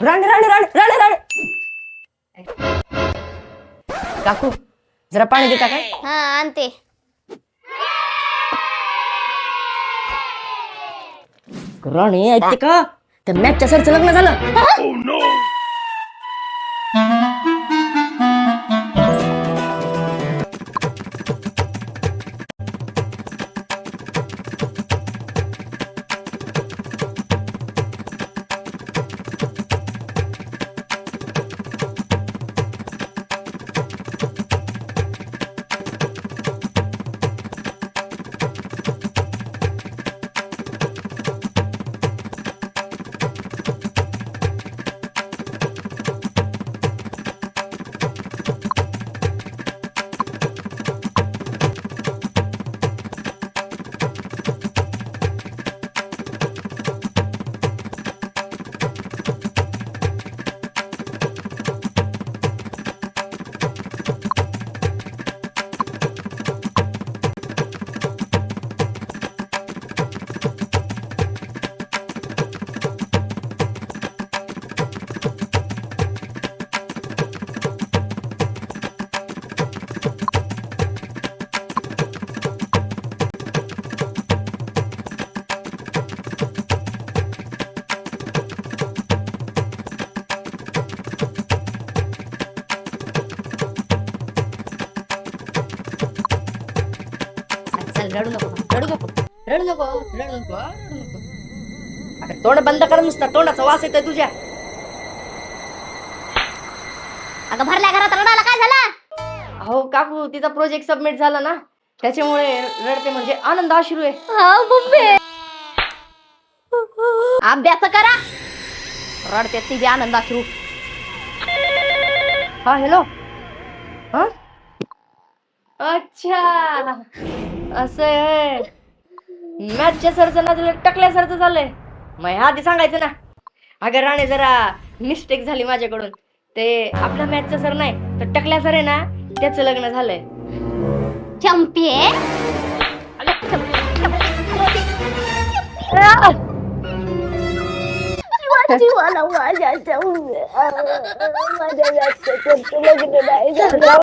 राणे राणे राणे राणे राणे काकू जरा पाणी देता काय? हा आणते. राणे ऐकते का? त्या मॅचच्या सरचं लग्न झालं. रडू नको रडू नको रडू नको रडू नको रडू नको अगं तोंड बंद कर नुसता तोंडाचा वास येतोय तुझ्या अगं भरल्या घरात रडायला काय झालं अहो काकू तिचा प्रोजेक्ट सबमिट झाला ना त्याच्यामुळे रडते म्हणजे आनंद अश्रू आहे हा मम्मी अभ्यास करा रडते ती बी आनंद अश्रू हा हॅलो हा अच्छा. असं आहे. मॅचच्या सरचं ना तुला टकल्या सरचं झालंय मग आधी सांगायचं ना. अगं राणे जरा मिस्टेक झाली माझ्याकडून. ते आपल्या मॅचचं सर नाही तर टकल्या सर आहे ना त्याचं लग्न झालंय. चंपे माझ्या लग्न नाही झालं.